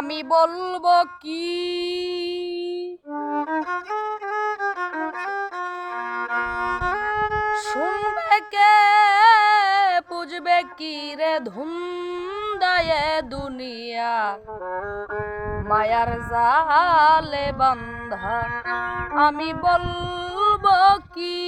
আমি বলব কি? শুনবে কে? বুঝবে কি রে ধুন্দায় দুনিয়া? মায়ার জালে বান্ধা, আমি বলব কি?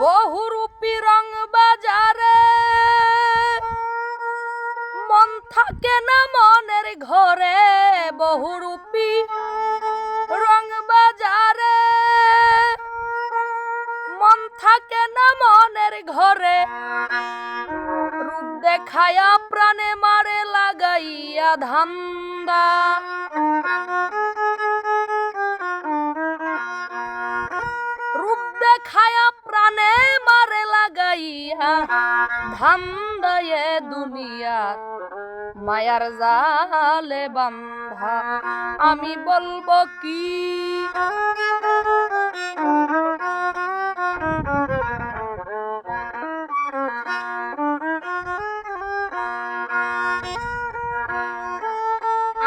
বহুরূপী রং বাজারে। মন থাকে না মনের ঘরে, বহুরূপী রং বাজারে। মন থাকে না মনের ঘরে, রূপ দেখায়া প্রাণে মারে লাগাইয়া ধান্দা। রূপ দেখায়া প্রাণে মারে লাগাইয়া ধান্দায়ে দুনিয়ার মায়ার জালে বান্ধা আমি বলব কি?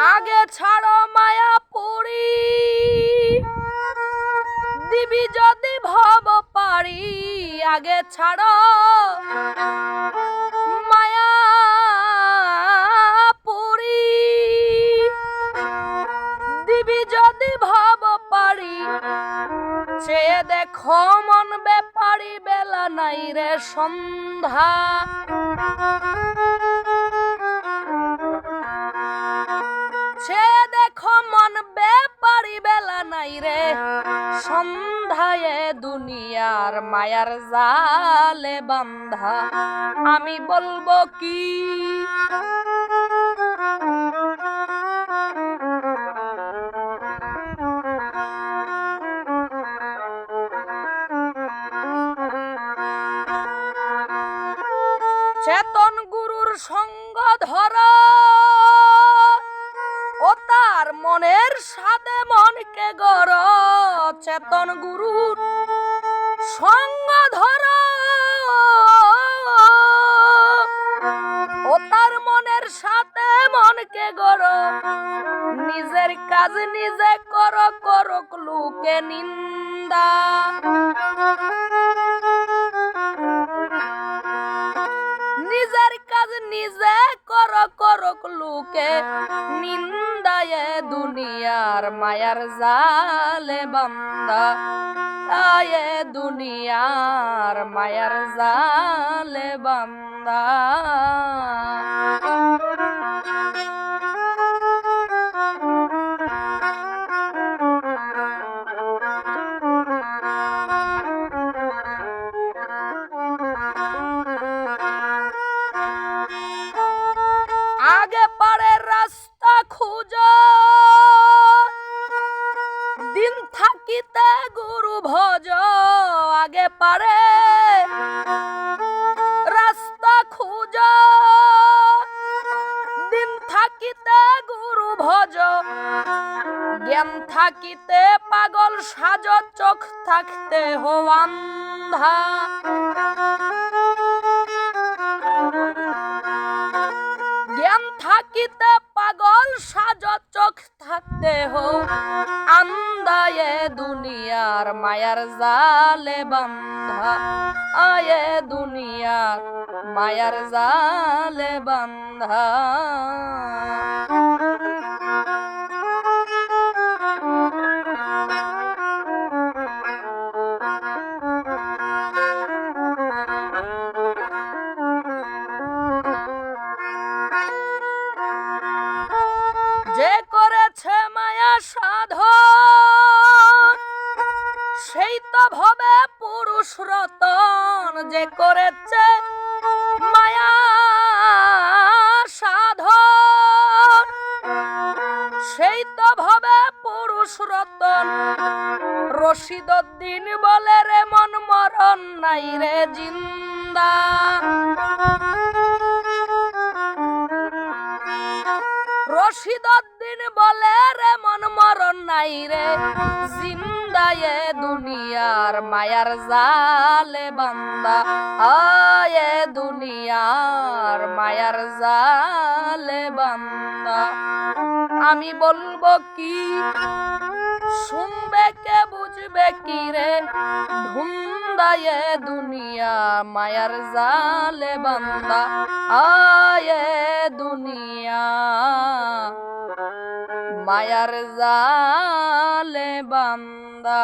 আগে ছাড়ো আগে ছাড়ো। মায়া পুরী। দিবি যদি ভব পারি, চেয়ে দেখো মন বেপারি বেলা নাই রে সন্ধ্যা। সে দেখো মন বেপারি বেলা নাই রে সন্ধ্যায় দুনিয়ার মায়ার জালে বান্ধা। আমি বলব কি? চেতন গুরুর সঙ্গ ধর। ও তার মনের সাদে মনকে গর চেতন গুরুর সঙ্গ ধর ও তার মনের সাথে মনকে গড়। নিজের কাজ নিজে কর, করক লোকে নিন্দা। নিজে কর করক লোকে। নিন্দায় দুনিয়ার মায়ার জালে বান্দা। আয়ে দুনিয়ার মায়ার জালে বান্দা। পারে। রাস্তা খুঁজ। দিন থাকিতে গুরু ভজ। জ্ঞান থাকিতে পাগল সাজ। চোখ থাকতে হো জ্ঞান থাকিতে পাগল সাজ। চোখ থাকতে হো দুনিয়ার মায়ার জালে বান্ধা। আয়ে দুনিয়ার মায়ার জালে বান্ধা। ভবে পুরুষ রতন যে করেছে মায়া সাধন। সেই তো ভবে পুরুষ রতন। রশিদুদ্দিন বলে রে মন মরণ নাই রে জিন্দা। রশিদুদ্দিন নাই রে জিন্দায়ে দুনিয়ার মায়ার জালে বান্দা। আয়ে দুনিয়ার মায়ার জালে বান্দা। আমি বলব কি? শুনবে কে, বুঝবে কি রে? ধুন্দায়ে দুনিয়া মায়ার জালে বান্দা। আয়ে দুনিয়া মায়ার জালে বান্দা।